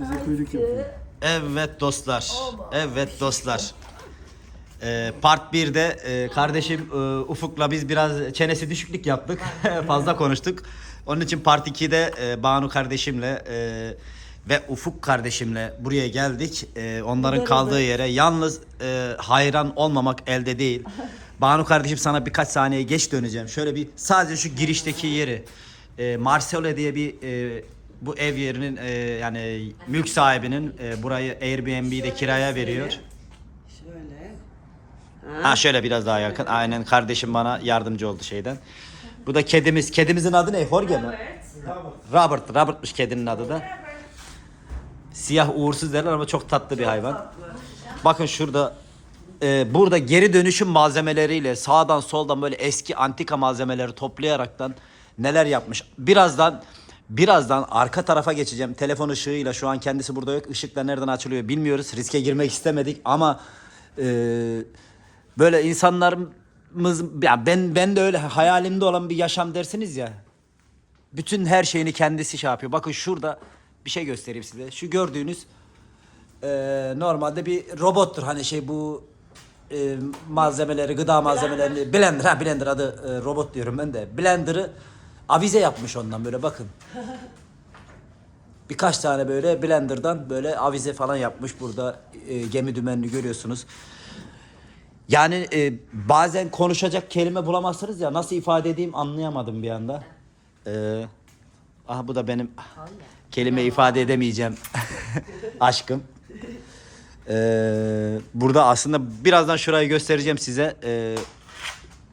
Bize kuyruk yapıyor. Evet dostlar. Evet dostlar. Ee, part 1'de e, kardeşim e, Ufuk'la biz biraz çenesi düşüklük yaptık. Fazla konuştuk. Onun için part 2'de e, Banu kardeşimle e, ve Ufuk kardeşimle buraya geldik. E, onların kaldığı yere. Yalnız e, hayran olmamak elde değil. Banu kardeşim sana birkaç saniye geç döneceğim. Şöyle bir sadece şu girişteki yeri. E, Marcelo diye bir e, bu ev yerinin e, yani mülk sahibinin e, burayı Airbnb'de kiraya veriyor. Şöyle. Ha şöyle biraz daha yakın. Aynen kardeşim bana yardımcı oldu şeyden. Bu da kedimiz. Kedimizin adı ne? Jorge mi? Robert. Robert'mış kedinin adı da. Siyah uğursuz derler ama çok tatlı bir hayvan. Bakın şurada e, burada geri dönüşüm malzemeleriyle sağdan soldan böyle eski antika malzemeleri toplayaraktan neler yapmış. Birazdan birazdan arka tarafa geçeceğim. Telefon ışığıyla şu an kendisi burada yok. Işıklar nereden açılıyor bilmiyoruz. Riske girmek istemedik ama e, böyle insanlarımız ya ben ben de öyle hayalimde olan bir yaşam dersiniz ya. Bütün her şeyini kendisi şey yapıyor. Bakın şurada bir şey göstereyim size. Şu gördüğünüz e, normalde bir robottur. Hani şey bu e, malzemeleri, gıda malzemelerini blender ha blender adı e, robot diyorum ben de. Blender'ı avize yapmış ondan böyle bakın. Birkaç tane böyle blenderdan böyle avize falan yapmış burada e, gemi dümenini görüyorsunuz. Yani e, bazen konuşacak kelime bulamazsınız ya nasıl ifade edeyim anlayamadım bir anda. Ee, ah bu da benim kelime ifade edemeyeceğim aşkım. Ee, burada aslında birazdan şurayı göstereceğim size. Ee,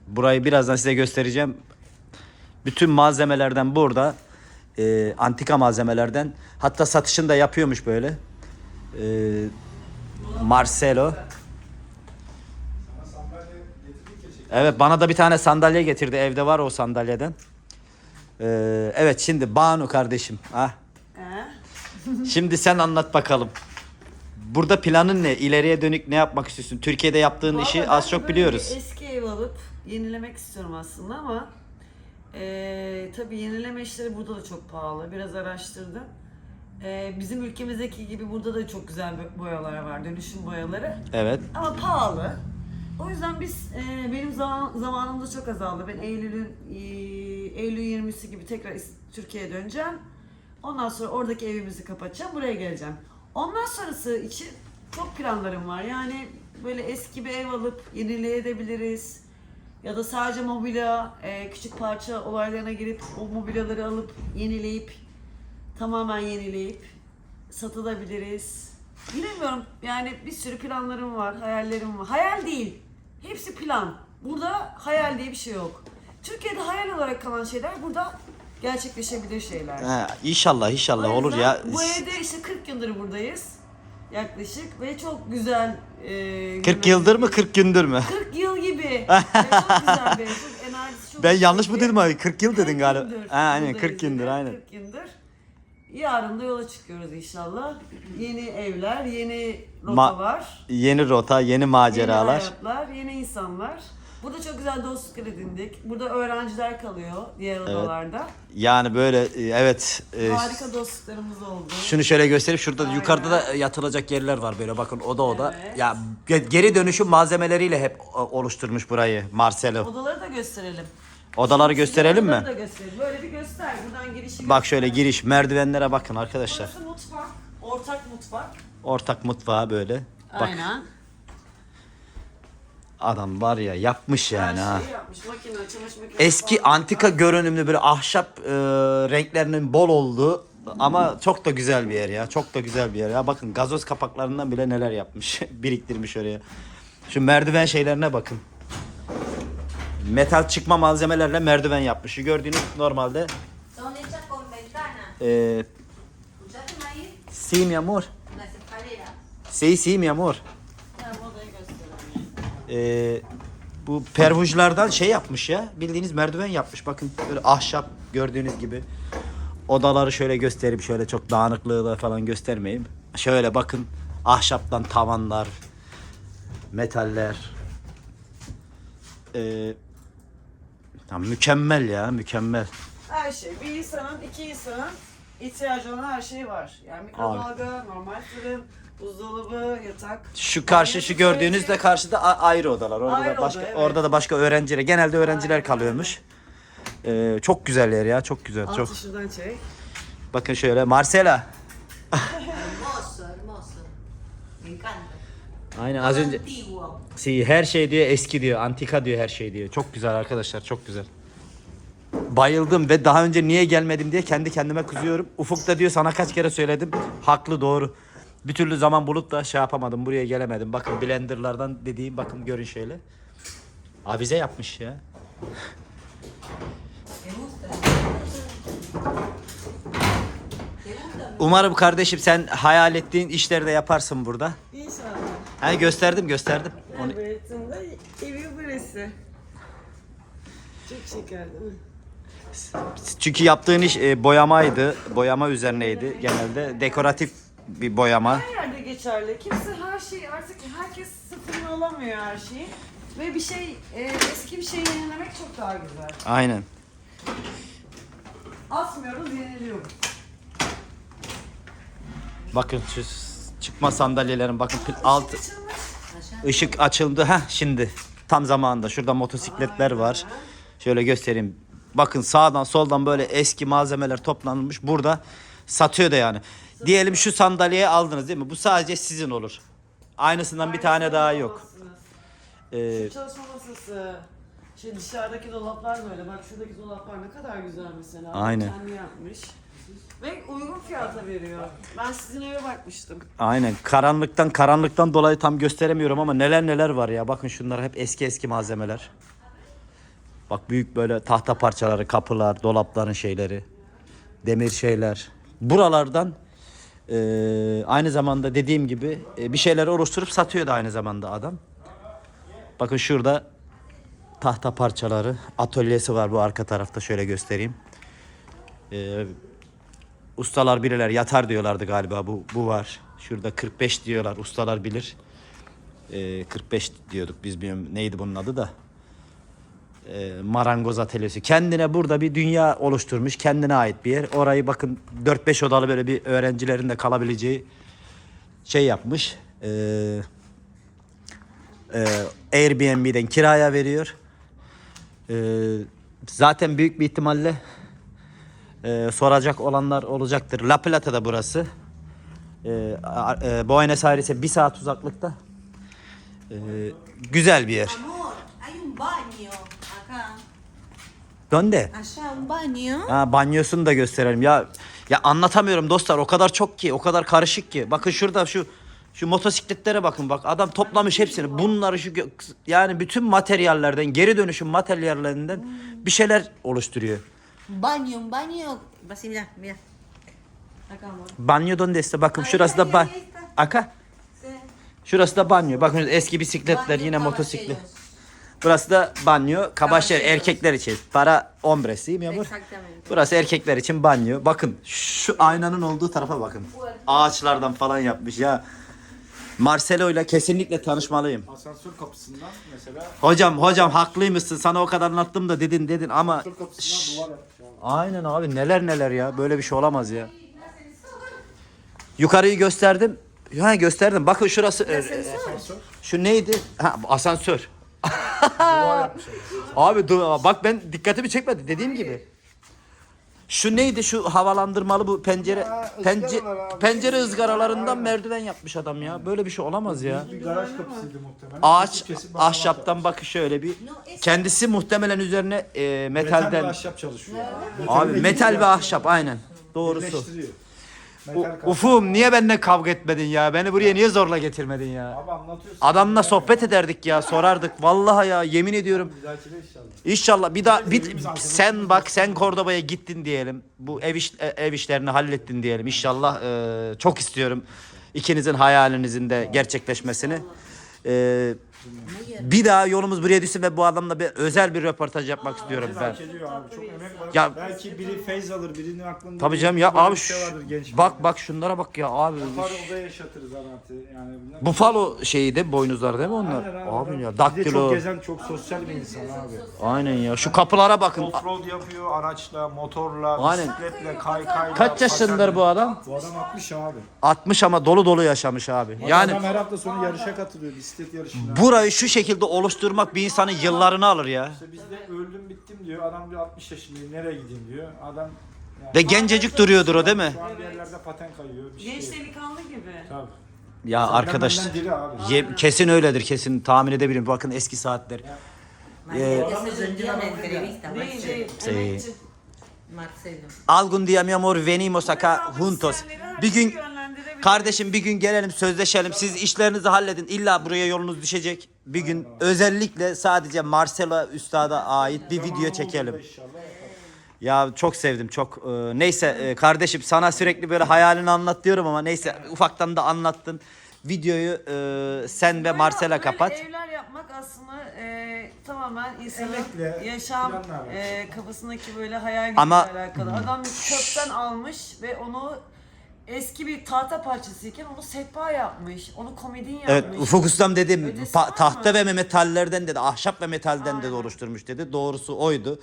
burayı birazdan size göstereceğim. Bütün malzemelerden burada. Ee, antika malzemelerden. Hatta satışını da yapıyormuş böyle. Ee, Marcelo. Evet bana da bir tane sandalye getirdi. Evde var o sandalyeden. Ee, evet şimdi Banu kardeşim. Ah. Ha? Şimdi sen anlat bakalım. Burada planın ne? İleriye dönük ne yapmak istiyorsun? Türkiye'de yaptığın işi Vallahi az ben çok biliyoruz. eski ev alıp yenilemek istiyorum aslında ama eee tabii yenileme işleri burada da çok pahalı. Biraz araştırdım. Eee, bizim ülkemizdeki gibi burada da çok güzel bo- boyalar var, dönüşüm boyaları. Evet. Ama pahalı. O yüzden biz eee, benim zaman, zamanımda çok azaldı. Ben Eylül'ün eee, Eylül 20'si gibi tekrar Türkiye'ye döneceğim. Ondan sonra oradaki evimizi kapatacağım, buraya geleceğim. Ondan sonrası için çok planlarım var. Yani böyle eski bir ev alıp yenileyebiliriz. Ya da sadece mobilya, eee, küçük parça olaylarına girip o mobilyaları alıp yenileyip tamamen yenileyip satılabiliriz. Bilemiyorum yani bir sürü planlarım var, hayallerim var. Hayal değil, hepsi plan. Burada hayal diye bir şey yok. Türkiye'de hayal olarak kalan şeyler burada gerçekleşebilir şeyler. Ha, inşallah inşallah olur ya. Bu evde işte 40 yıldır buradayız. Yaklaşık ve çok güzel. E, 40 yıldır mı 40 gündür mü? 40 yıl gibi. Ve çok güzel bir. Çok enerjisi çok Ben yanlış mı dedim abi? 40 yıl dedin 40 galiba. Ha, aynen buradayız 40 gündür aynen. 40 gündür. Yarın da yola çıkıyoruz inşallah. Yeni evler, yeni rotalar, Yeni rota, yeni yeni maceralar. hayatlar, yeni insanlar. Burada çok güzel dostluklar edindik. Burada öğrenciler kalıyor diğer odalarda. Yani böyle e, evet. e, Harika dostluklarımız oldu. Şunu şöyle göstereyim. Şurada Aynen. yukarıda da yatılacak yerler var böyle. Bakın oda oda. Evet. Ya ge- geri dönüşüm malzemeleriyle hep o- oluşturmuş burayı Marcelo. Odaları da gösterelim. Odaları gösterelim mi? Odaları da gösterelim. Böyle bir göster. Buradan girişi Bak şöyle giriş merdivenlere bakın arkadaşlar. Burası mutfak. Ortak mutfak. Ortak mutfağı böyle. Bak Aynen. Adam var ya yapmış yani ha. Her şeyi yapmış. Makine, çamaşır makinesi Eski falan. antika görünümlü böyle ahşap e, renklerinin bol olduğu ama çok da güzel bir yer ya. Çok da güzel bir yer ya. Bakın gazoz kapaklarından bile neler yapmış. Biriktirmiş oraya. Şu merdiven şeylerine bakın. Metal çıkma malzemelerle merdiven yapmış. Şu gördüğünüz normalde Son hechas con ventana. e, mi amor. Las escaleras. Sí sí mi amor. E, bu pervujlardan şey yapmış ya. Bildiğiniz merdiven yapmış. Bakın böyle ahşap gördüğünüz gibi. Odaları şöyle göstereyim. Şöyle çok dağınıklığı da falan göstermeyeyim. Şöyle bakın. Ahşaptan tavanlar. Metaller. Ee, ya mükemmel ya mükemmel. Her şey. Bir insanın, iki insanın ihtiyacı olan her şey var. Yani mikrodalga, normal fırın, buzdolabı, yatak. Şu karşı şu gördüğünüz de karşıda a- ayrı odalar. Orada Ayrı da başka oda, evet. orada da başka öğrenciler. Genelde öğrenciler kalıyormuş. Ee, çok güzel yer ya. Çok güzel. Çok. Altı şuradan çek. Bakın şöyle Marcela. Hermoso, hermoso. Me encanta. Aynen az önce Antiguo. Si, her şey diyor eski diyor, antika diyor her şey diyor. Çok güzel arkadaşlar, çok güzel. Bayıldım ve daha önce niye gelmedim diye kendi kendime kızıyorum. Ufuk da diyor sana kaç kere söyledim. Haklı doğru. Bir türlü zaman bulup da şey yapamadım. Buraya gelemedim. Bakın blenderlardan dediğim bakın görün şöyle. Avize yapmış ya. Umarım kardeşim sen hayal ettiğin işleri de yaparsın burada. İnşallah. Hani gösterdim gösterdim. Onu, evi burası. Çok şeker değil mi? çünkü yaptığın iş e, boyamaydı. Boyama üzerineydi genelde. Dekoratif bir boyama. Her yerde geçerli. Kimse her şey artık herkes sıfırını alamıyor her şeyi. Ve bir şey e, eski bir şey yenilemek çok daha güzel. Aynen. Atmıyoruz, yeniliyoruz. Bakın şu çıkma sandalyelerin bakın pil- alt Açılmış. ışık açıldı ha şimdi tam zamanında şurada motosikletler var. Şöyle göstereyim. Bakın sağdan soldan böyle eski malzemeler toplanmış burada satıyor da yani. Diyelim şu sandalyeyi aldınız değil mi? Bu sadece sizin olur. Aynısından bir tane daha yok. Ee, Şu çalışma masası. Şey dışarıdaki dolaplar böyle. Bak şuradaki dolaplar ne kadar güzel mesela. Aynen. Kendi yapmış. Ve uygun fiyata veriyor. Ben sizin eve bakmıştım. aynen karanlıktan karanlıktan dolayı tam gösteremiyorum ama neler neler var ya. Bakın şunlar hep eski eski malzemeler. Bak büyük böyle tahta parçaları, kapılar, dolapların şeyleri, demir şeyler. Buralardan eee, aynı zamanda dediğim gibi e, bir şeyler oluşturup satıyor da aynı zamanda adam. Bakın şurada tahta parçaları, atölyesi var bu arka tarafta şöyle göstereyim. Eee, ustalar bilirler yatar diyorlardı galiba bu bu var. Şurada 45 diyorlar ustalar bilir. Eee, 45 diyorduk biz bilmiyorum neydi bunun adı da e, marangoz atölyesi. Kendine burada bir dünya oluşturmuş. Kendine ait bir yer. Orayı bakın 4-5 odalı böyle bir öğrencilerin de kalabileceği şey yapmış. E, e, Airbnb'den kiraya veriyor. E, zaten büyük bir ihtimalle e, soracak olanlar olacaktır. La Plata'da burası. E, e, Buenos Aires'e bir saat uzaklıkta. E, güzel bir yer. Amor, hay un baño acá. Allá un baño. Ha, banyosunu da gösterelim. Ya ya anlatamıyorum dostlar. O kadar çok ki, o kadar karışık ki. Bakın şurada şu şu motosikletlere bakın bak. Adam toplamış hepsini. Bunları şu yani bütün materyallerden, geri dönüşüm materyallerinden bir şeyler oluşturuyor. Un baño. Vas mira. Banyo donde está? Bakın şurası da ban. Aka. Şurası da banyo. Bakın eski bisikletler yine motosiklet. Burası da banyo. Kabaşer erkekler için. Para hombres değil mi amor? Exactamente. Burası erkekler için banyo. Bakın şu aynanın olduğu tarafa bakın. Ağaçlardan falan yapmış ya. Marcelo ile kesinlikle tanışmalıyım. Asansör kapısından mesela Hocam hocam haklıymışsın. Sana o kadar anlattım da dedin dedin ama asansör kapısından duvar yapmış abi. aynen abi neler neler ya. Böyle bir şey olamaz ya. Yukarıyı gösterdim. Ha gösterdim. Bakın şurası e, Asansör şu neydi? Ha bu asansör. Abi. Dur bak ben dikkatimi çekmedi dediğim gibi. Şu neydi şu havalandırmalı bu pencere Ya, pence, ızgaralar abi. pencere ızgaralarından merdiven yapmış adam ya. Böyle bir şey olamaz ya. Bir garaj kapısıydı muhtemelen. Ağaç Kesip kesip basamak ahşaptan bakış şöyle bir. Kendisi muhtemelen üzerine e, Metal ve metalden. ahşap çalışıyor. Abi Metal metal ve ahşap aynen. Doğrusu. Birleştiriyor. U- Metal kapı. Ufum niye benimle kavga etmedin ya? Beni buraya niye zorla getirmedin ya? Abi anlatıyorsun. Adamla sohbet ederdik ya, sorardık. Vallahi ya yemin ediyorum. Bir dahakine inşallah. İnşallah bir daha bir, sen bak sen Kordoba'ya gittin diyelim. Bu ev iş, e, ev işlerini hallettin diyelim. İnşallah e, çok istiyorum ikinizin hayalinizin de gerçekleşmesini. E, Bir daha yolumuz buraya düşsün ve bu adamla bir özel bir röportaj yapmak istiyorum ben. Ediyor abi. Çok emek var. Ya- Belki biri feyz alır, birinin aklında. Tabii canım ya abi şey şu- bak bak şunlara bak ya abi. Yapar odaya yaşatırız zanaatı. Yani bunlar- Buffalo şeyi de boynuzlar değil mi onlar? Aynen Abi ya Bir de daktilo. çok gezen, çok sosyal bir insan abi. Aynen ya. Şu kapılara bakın. Offroad yapıyor araçla, motorla, Aynen. bisikletle, kaykayla. Kaç yaşındadır bu adam? Bu adam 60 abi. 60 ama dolu dolu yaşamış abi. Yani Yani adam her hafta sonu yarışa katılıyor, bisiklet yarışına. Burayı şu şekilde oluşturmak bir insanın yıllarını alır ya. İşte biz de öldüm bittim diyor. Adam diyor 60 yaşındayım, nereye gideyim diyor. Adam yani Ve gencecik duruyordur o değil mi? şu an bir yerlerde paten kayıyor. Bir şey. Genç delikanlı gibi. Tabii. Ya Senden arkadaş benden diri abi. ye- kesin öyledir kesin tahmin edebilirim. Bakın eski saatler. La entrevista, Değil Marcelo. değil. Sí. Emekçi. Marcelo. Algun día mi amor venimos acá juntos. Bir gün kardeşim bir gün gelelim sözleşelim. Siz işlerinizi halledin. İlla buraya yolunuz düşecek. Bir gün özellikle sadece Marcelo Üstad'a ait bir video çekelim. İnşallah. Ya çok sevdim çok. Ee, neyse e, kardeşim sana sürekli böyle hayalini anlat diyorum ama neyse ufaktan da anlattın. Videoyu e, sen ve Böyle- Marcela böyle kapat. Evler yapmak aslında e, tamamen insanın Emekle, yaşam planlarla. e, kafasındaki böyle hayal Ama- gücüyle alakalı. Adam çöpten almış ve onu eski bir tahta parçasıyken onu sehpa yapmış. Onu komedin Evet yapmış. Ufuk Ustam pa- mı? tahta ve metallerden dedi ahşap ve metalden dedi Aynen. oluşturmuş dedi. Doğrusu oydu.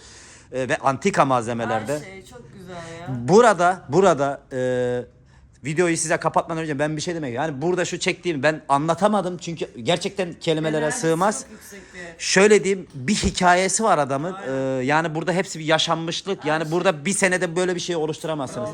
E, ve antika malzemelerde. Her şey çok güzel ya. Burada burada e, videoyu size kapatmadan önce ben bir şey demek yani burada şu çektiğim ben anlatamadım çünkü gerçekten kelimelere Enerjisi sığmaz. Şöyle diyeyim bir hikayesi var adamın. E, yani burada hepsi bir yaşanmışlık. Yani burada bir senede böyle bir şey oluşturamazsınız.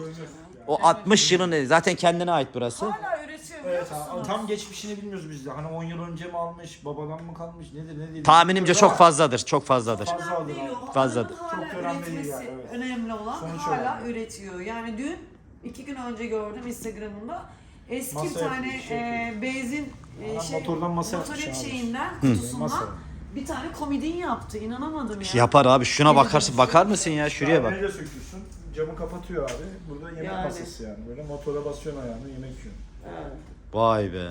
O 60 yılın zaten kendine ait burası. Hala üretiyor biliyor Evet musunuz? tam geçmişini bilmiyoruz biz de. Hani 10 yıl önce mi almış, babadan mı kalmış, nedir ne değil. Tahminimce Bilmiyoruz çok ama fazladır. Çok fazladır. Fazla alır Değil, o Fazladır. hala Çok önemli değil yani, evet. önemli olan Sonuç hala önemli. üretiyor. Yani dün iki gün önce gördüm Instagram'ında eski Masa bir tane yapmış, şey e, benzin e, Adam şey, motordan masa yapmış motoret abi. şeyinden Masa. kutusundan bir tane komedin yaptı. İnanamadım ya. Yapar abi şuna bakarsın bakar mısın ya şuraya bak. Neyle söküyorsun? Camı kapatıyor abi. Burada yemek Yani. masası yani. Böyle motora basıyorsun ayağını yemek yiyorsun. Evet. Vay be.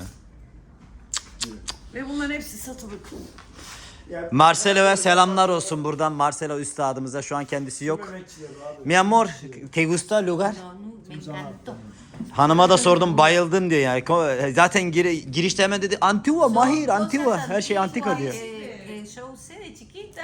Ve bunların hepsi satılık. Yani Marcelo'ya selamlar olsun buradan Marcelo üstadımıza şu an kendisi yok. emekçiler abi. Mi amor, ¿te gusta lugar? Me encantó. Hanıma da sordum bayıldım diyor yani. Ko- Zaten giri, girişte hemen dedi Antigua, Mahir, Antigua. Her şey antika diyor. Yo usé de chiquita.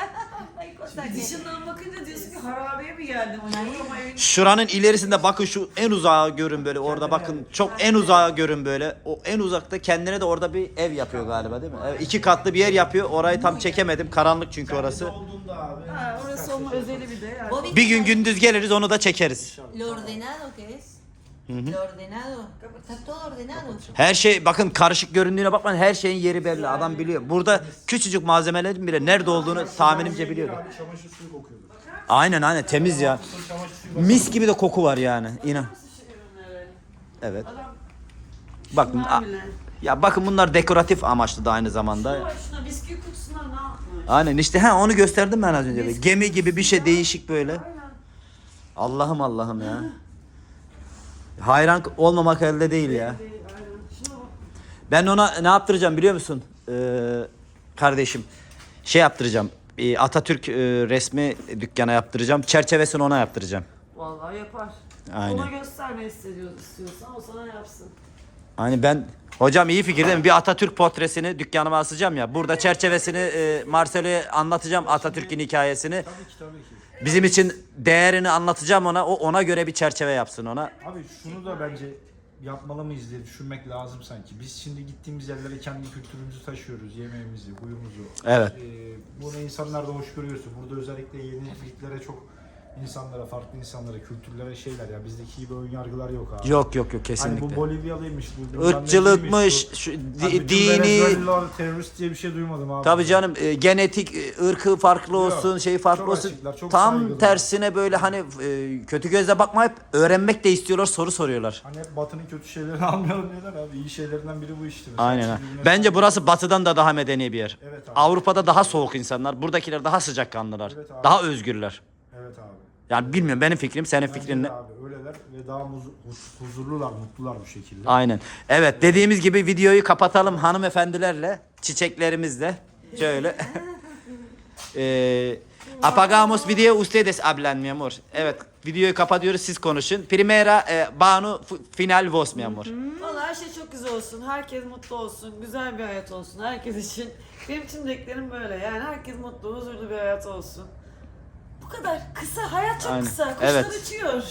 Hay cosas que... Dışından bakınca diyorsun ki harabeye mi geldim ama evin Şuranın ilerisinde bakın şu en uzağa görün böyle orada bakın çok en uzağa görün böyle. O en uzakta kendine de orada bir ev yapıyor galiba değil mi? Evet, iki katlı bir yer yapıyor. Orayı tam çekemedim. Karanlık çünkü orası. Olduğunda abi. Ha, orası onun özeli bir de. Yani. ¿Vos viste Bir gün gündüz geliriz onu da çekeriz. Lo ordenado que es. Lo ordenado. Está todo ordenado. Her şey bakın karışık göründüğüne bakmayın her şeyin yeri belli adam biliyor. Burada küçücük malzemelerin bile nerede olduğunu tahminimce biliyordu. Abi çamaşır suyu kokuyordu. Aynen aynen temiz ya. Mis gibi de koku var yani inan. Evet. A- bile. ya bakın bunlar dekoratif amaçlı da aynı zamanda. Şuna, şuna bisküvi kutusuna ne yapmış? Aynen işte ha onu gösterdim ben az önce de. Gemi gibi bir şey değişik böyle. Allah'ım Allah'ım ya. Hayran olmamak elde değil ya. Şuna bak. Ben ona ne yaptıracağım biliyor musun? Ee, kardeşim şey yaptıracağım. Ee, Atatürk e, resmi dükkana yaptıracağım. Çerçevesini ona yaptıracağım. Vallahi yapar. Aynen. Ona gösterme istiyor, istiyorsan o sana yapsın. Hani ben hocam iyi fikir değil mi? Bir Atatürk portresini dükkanıma asacağım ya. Burada çerçevesini e, Marcelo'ya anlatacağım Atatürk'ün hikayesini. Tabii ki tabii ki. Bizim için değerini anlatacağım ona. O ona göre bir çerçeve yapsın ona. Abi şunu da bence yapmalı mıyız diye düşünmek lazım sanki. Biz şimdi gittiğimiz yerlere kendi kültürümüzü taşıyoruz, yemeğimizi, huyumuzu. Evet. Ee, bunu insanlar da hoş görüyorsa, burada özellikle yeniliklere çok insanlara, farklı insanlara, kültürlere şeyler ya bizdeki gibi ön yargılar yok abi. Yok yok yok Hani kesinlikle. bu Bolivyalıymış, bu neciymiş, şu Hani dini terörist diye bir şey duymadım abi. Tabii canım e, genetik e, ırkı farklı Yok, olsun, şey farklı olsun. açıklar, Tam saygılılar. tersine böyle hani e, kötü gözle bakmayıp öğrenmek de istiyorlar, soru soruyorlar. Hani hep Batı'nın kötü şeylerini almayalım diyorlar abi. İyi şeylerinden biri bu işte. mesela. Aynen. Bence burası batıdan da daha medeni bir yer. Evet abi. Avrupa'da daha soğuk insanlar, buradakiler daha sıcakkanlılar. Evet abi. daha özgürler. Yani bilmiyorum benim fikrim senin Bence fikrin ne? Abi öyleler ve daha huz- huzurlular, mutlular bu şekilde. Aynen. Evet dediğimiz gibi videoyu kapatalım hanımefendilerle, çiçeklerimizle. Şöyle. Eee apagamos video ustedes hablan mi amor. Evet videoyu kapatıyoruz siz konuşun. Primera e, Banu final voz mi amor. Valla her şey çok güzel olsun. Herkes mutlu olsun. Güzel bir hayat olsun herkes için. Benim tüm dileklerim böyle. Yani herkes mutlu, huzurlu bir hayat olsun. Bu kadar. Kısa. Hayat çok Aynen. kısa. Kuşlar Evet. uçuyor.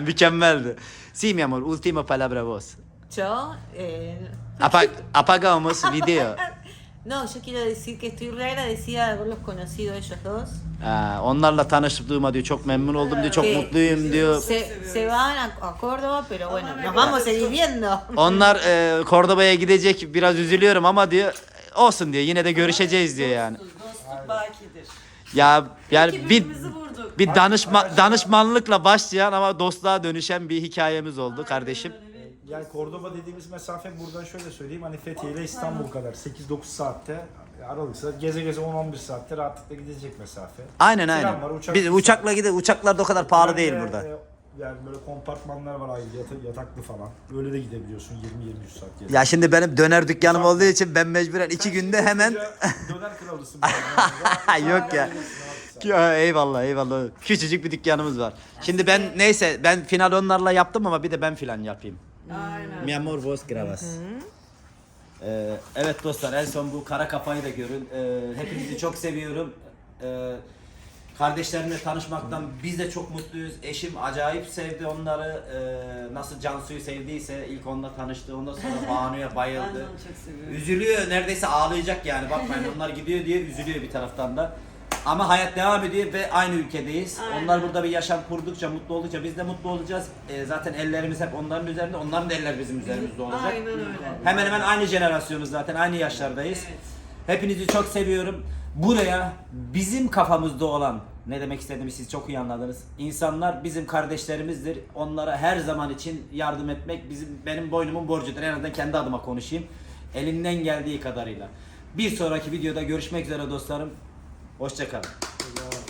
Mükemmeldi. Sí mi amor, última palabra voz. Yo, eh, Apa- apagamos video. no, yo quiero decir que estoy re agradecida de haberlos conocido ellos dos. Aa, onlarla tanıştığıma diyor çok memnun oldum diyor çok mutluyum diyor. Se, se van a, a Córdoba, pero bueno, nos vamos a seguir viendo. Onlar e, Cordoba'ya gidecek biraz üzülüyorum ama diyor olsun diyor yine de görüşeceğiz diyor yani. Dostluk, dostluk bakidir. Ya yani bir Birbirimizi vurduk. bir danışma danışmanlıkla başlayan ama dostluğa dönüşen bir hikayemiz oldu kardeşim. Yani Cordoba dediğimiz mesafe buradan şöyle söyleyeyim hani Fethiye ile İstanbul kadar 8-9 saatte aralıksa geze geze 10-11 saatte rahatlıkla gidecek mesafe. Aynen Tren aynen. var, uçak Biz uçakla gide uçaklar da o kadar pahalı değil burada. Yani böyle kompartmanlar var ayrı yata- yataklı falan. Öyle de gidebiliyorsun 20-23 saat geze. Ya şimdi benim döner dükkanım olduğu için ben mecburen iki günde hemen Döner kralısın. Yok ya. Ya, eyvallah eyvallah. Küçücük bir dükkanımız var. Şimdi ben neyse ben final onlarla yaptım ama bir de ben filan yapayım. Aynen. Mi amor vos grabas. Ee, evet dostlar en son bu kara kafayı da görün. Ee, hepinizi çok seviyorum. Ee, kardeşlerimle tanışmaktan biz de çok mutluyuz. Eşim acayip sevdi onları. Ee, nasıl Cansu'yu sevdiyse ilk onunla tanıştı. Ondan sonra Banu'ya Ben bayıldı. onu çok seviyorum. Üzülüyor neredeyse ağlayacak yani bakmayın onlar gidiyor diye üzülüyor bir taraftan da. Ama hayat devam ediyor ve aynı ülkedeyiz. Aynen. Onlar burada bir yaşam kurdukça, mutlu oldukça biz de mutlu olacağız. Ee, zaten ellerimiz hep onların üzerinde, onların da eller bizim üzerimizde olacak. Aynen öyle. Hemen hemen aynı jenerasyonuz zaten, aynı yaşlardayız. Evet. Hepinizi çok seviyorum. Buraya bizim kafamızda olan ne demek istediğimi siz çok iyi anladınız. İnsanlar bizim kardeşlerimizdir. Onlara her zaman için yardım etmek bizim benim boynumun borcudur. En azından kendi adıma konuşayım. Elimden geldiği kadarıyla. Bir sonraki videoda görüşmek üzere dostlarım. Hoşçakalın.